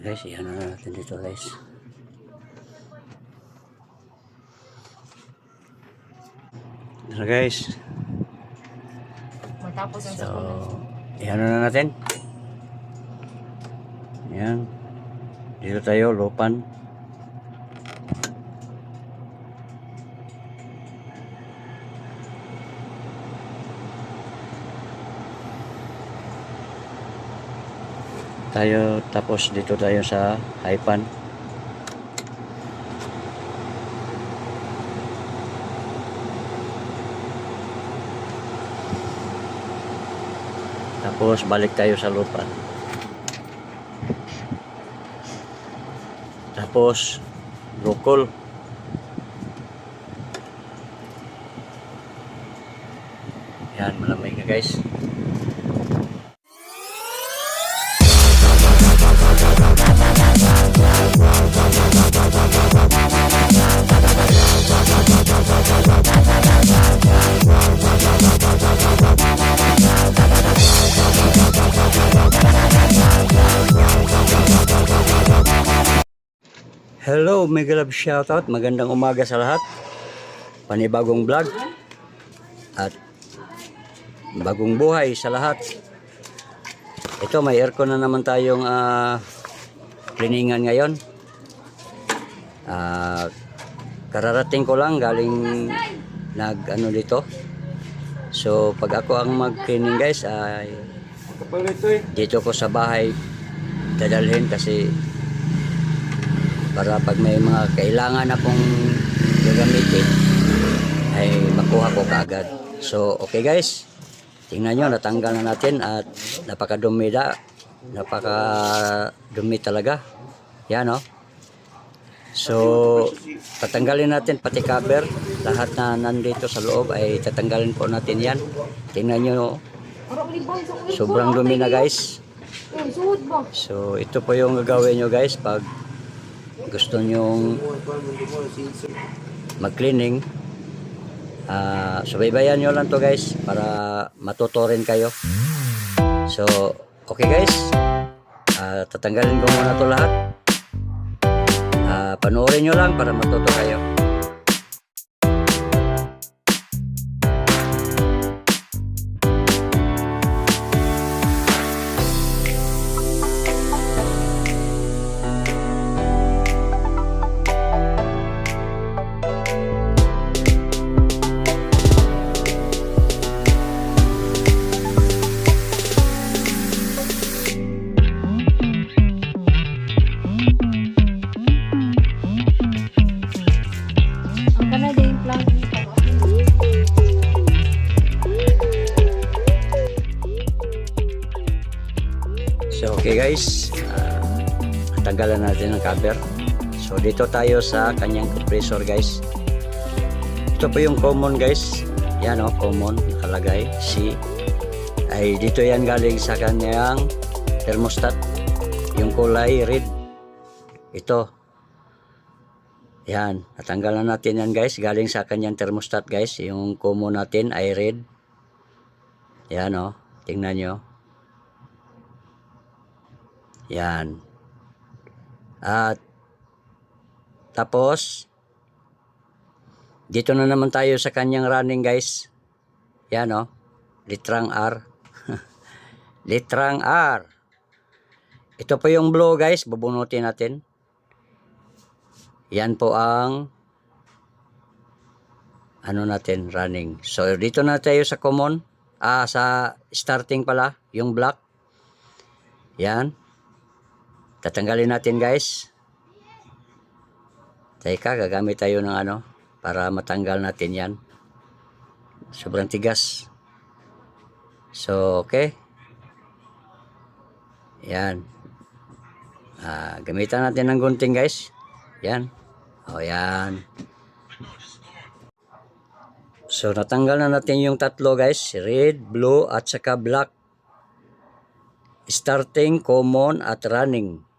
Guys, iyan na natin dito guys. So guys, Matapos ang so iyan na natin. Yan. Dito tayo, lupan. Tayo tapos dito tayo sa Haipan. Tapos balik tayo sa lupa. Tapos Rukol. Yan malamig na guys Hello, mega love shoutout. Magandang umaga sa lahat. Panibagong vlog. At bagong buhay sa lahat. Ito, may aircon na naman tayong ah, cleaningan ngayon. Ah, kararating ko lang galing nag ano dito. So, pag ako ang mag-cleaning guys, ay dito ko sa bahay dadalhin kasi para pag may mga kailangan akong gagamitin ay makuha ko kaagad. So, okay guys. Tingnan nyo, natanggal na natin at napakadumi da. Napakadumi talaga. Yan, oh. So, tatanggalin natin pati cover. Lahat na nandito sa loob ay tatanggalin po natin yan. Tingnan nyo, sobrang dumi na guys. Ba? So, ito po yung gagawin nyo guys pag gusto nyong mag-cleaning. Ah, subaybayan nyo lang to guys para matuto rin kayo. So, okay guys. Ah, tatanggalin ko muna to lahat. Ah, panoorin nyo lang para matuto kayo. So okay guys, ah, tanggalan natin ang cover. So dito tayo sa kanyang compressor guys. Ito po yung common guys. Yan o, common nakalagay. C. Ay dito yan galing sa kanyang thermostat. Yung kulay red. Ito. Yan, natanggalan natin yan guys. Galing sa kanyang thermostat guys. Yung common natin ay red. Yan o, tingnan nyo. Yan. At tapos dito na naman tayo sa kanyang running guys. Yan oh. Litrang R. Litrang R. Ito po yung blue guys, bubunutin natin. Yan po ang ano natin running. So dito na tayo sa common. Ah, sa starting pala, yung black. Yan. Tatanggalin natin guys. Teka, gagamit tayo ng ano para matanggal natin yan. Sobrang tigas. So, okay. Yan. Ah, gamitan natin ng gunting guys. Yan. O, yan. So, natanggal na natin yung tatlo guys. Red, blue, at saka black. Starting, common, at running.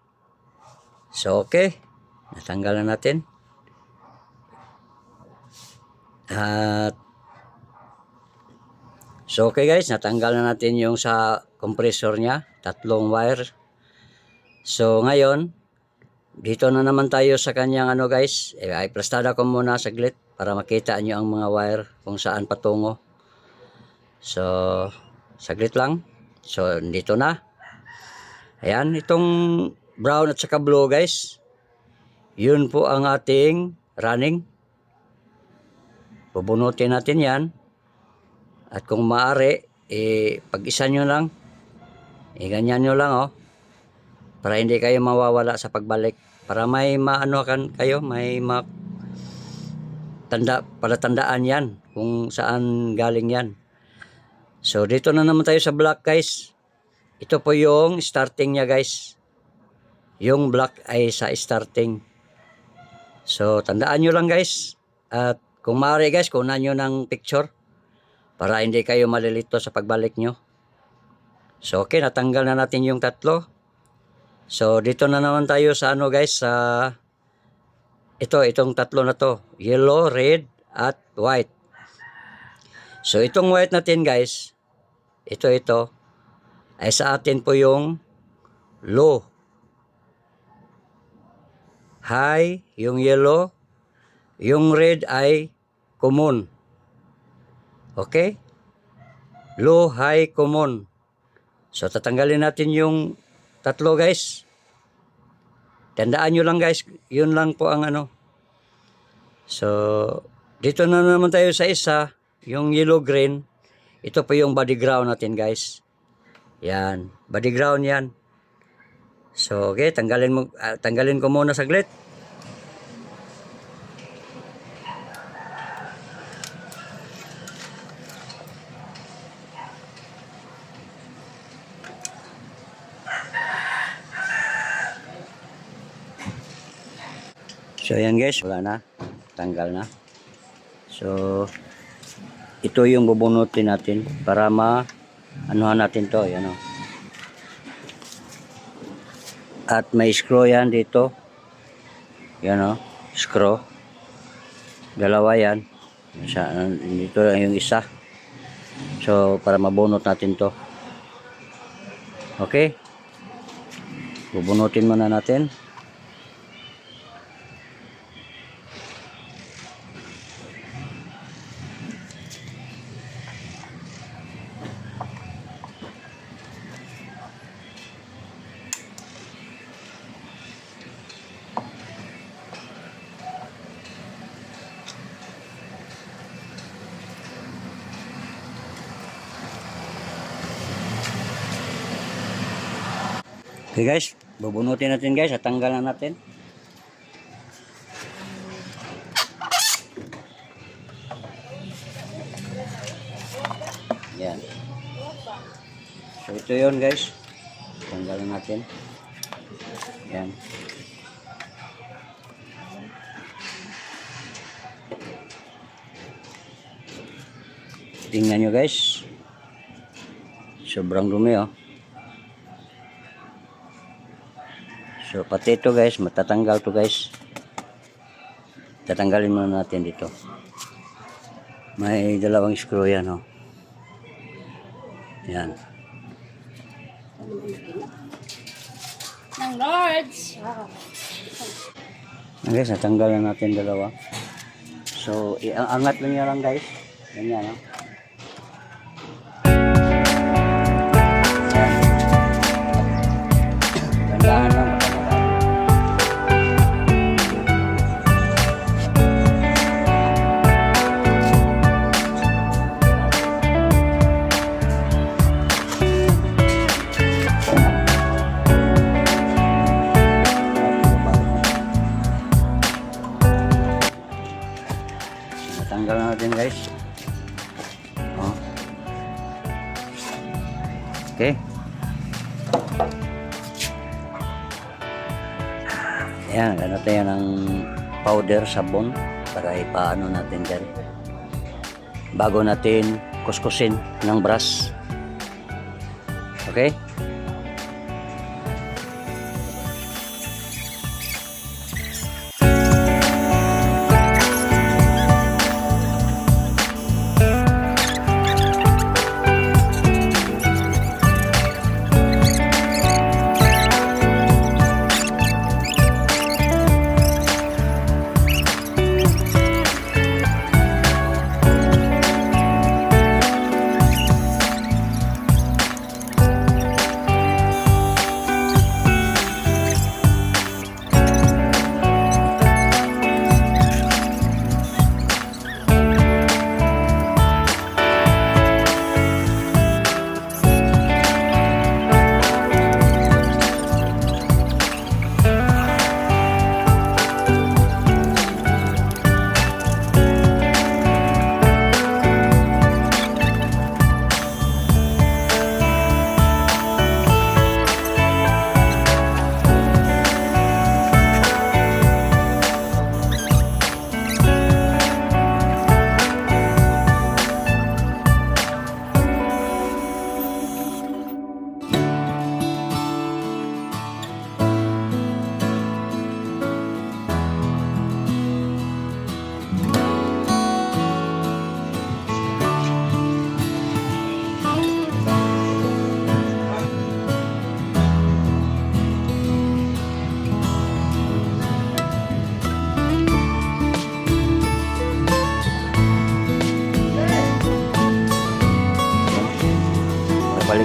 So, okay. Natanggal na natin. At So, okay guys, natanggal na natin yung sa compressor niya. Tatlong wire. So ngayon, dito na naman tayo sa kanyang ano guys. Eh, ay plastada ko muna saglit para makita nyo ang mga wire kung saan patungo. So, saglit lang. So, dito na. Ayan, itong brown at saka blue guys. Yun po ang ating running. Bubunutin natin yan. At kung maaari, eh, pag-isa nyo lang. Eh, ganyan nyo lang, oh. Para hindi kayo mawawala sa pagbalik. Para may maano kan kayo, may ma tanda, palatandaan yan kung saan galing yan. So, dito na naman tayo sa black, guys. Ito po yung starting niya, guys. Yung black ay sa starting. So, tandaan nyo lang, guys. At kung maaari, guys, kunan nyo ng picture para hindi kayo malilito sa pagbalik nyo. So, okay, natanggal na natin yung tatlo. So, dito na naman tayo sa ano, guys, sa ito, itong tatlo na to. Yellow, red, at white. So, itong white natin, guys, ito, ito, ay sa atin po yung low. High, yung yellow, yung red ay common. Okay? Low, high, common. So, tatanggalin natin yung tatlo, guys. Tandaan nyo lang, guys. Yun lang po ang ano. So, dito na naman tayo sa isa. Yung yellow green. Ito po yung body ground natin, guys. Yan. Body ground yan. So, okay. Tanggalin, mo, ah, tanggalin ko muna saglit. So ayan guys, wala na. Tanggal na. So ito yung bubunutin natin para ma anuhan natin to, yan o. At may screw yan dito. Yan o, screw. Dalawa yan. Dito yung isa. So para mabunot natin to. Okay? Bubunutin muna natin. Okay guys, bubunutin natin guys at tanggalan natin. Yan. So ito yon guys. Tanggalan natin. Yan. Tingnan nyo guys. Sobrang dumi oh. So, pati ito guys, matatanggal to guys. Tatanggalin muna natin dito. May dalawang screw yan, oh. Yan. Ng Lords. Yan guys, natanggal na natin dalawa. So, iangat lang yan lang guys. Ganyan, oh. Powder sabon para ipaano natin dyan. Bago natin kuskusin ng brush. Okay?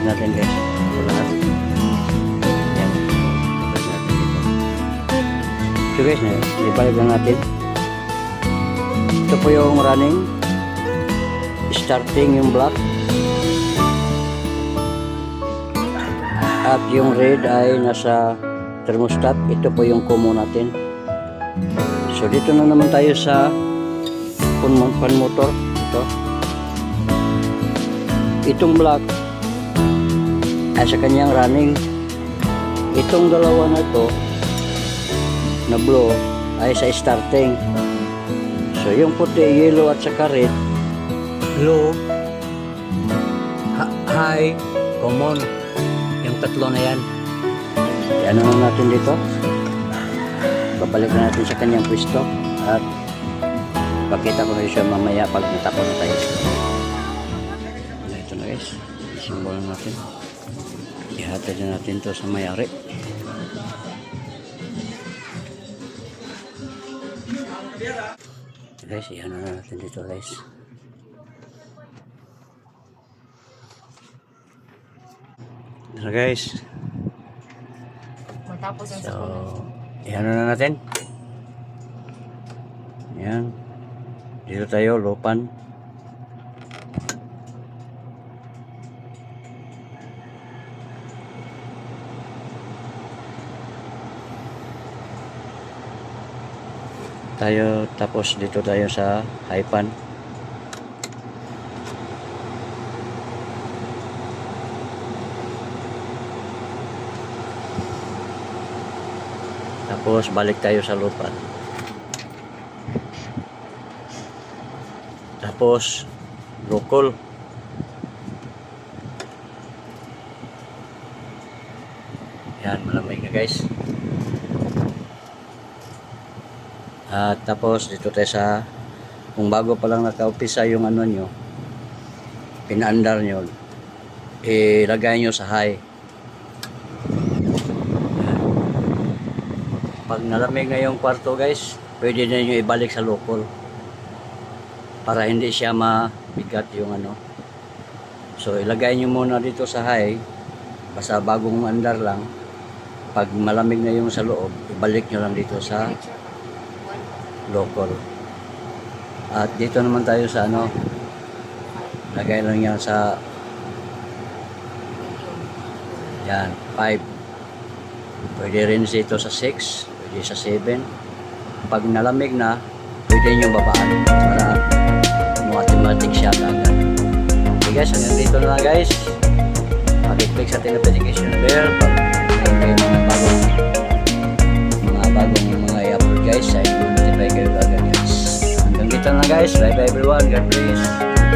Natin guys. Ito lahat. Yan. Ibalik natin. So guys, na, ibalik lang natin. Ito po yung running. Starting yung black. At yung red ay nasa thermostat. Ito po yung commo natin. So dito na naman tayo sa pan motor. Ito. Itong black ay sa kanyang running. Itong dalawa na to na blue ay sa starting. So yung puti, yellow at saka red, low, high, common. Yung tatlo na yan. Yan na natin dito. Babalik na natin sa kanyang pwesto at pakita ko na siya mamaya pag natapos na tayo. Ito na guys. Simbol na natin. Ihatid na natin to sa mayari. Guys, iyan na natin dito guys. Ito guys. Matapos ang So, iyan na natin. Yan. Dito tayo, lupan. Tayo, tapos dito tayo sa Haipan. Tapos balik tayo sa lupa. Tapos lokol. Yan, malamig na guys. At tapos dito tayo sa kung bago pa lang nakaumpisa yung ano nyo, pinaandar nyo, ilagay nyo sa high. Pag nalamig na yung kwarto guys, pwede na nyo ibalik sa local. Para hindi siya mabigat yung ano. So ilagay nyo muna dito sa high, basta bagong andar lang. Pag malamig na yung sa loob, ibalik nyo lang dito sa local. At dito naman tayo sa ano, lagay lang yan sa yan, 5. Pwede rin dito sa 6, pwede sa 7. Pag nalamig na, pwede nyo babaan para automatic siya agad. Okay guys, hanggang dito na guys. Pag-click sa ating notification bell pag may mga bagong mga bagong mga i-upload guys sa kayo agad guys. Hanggang dito na guys. Bye bye everyone. God bless.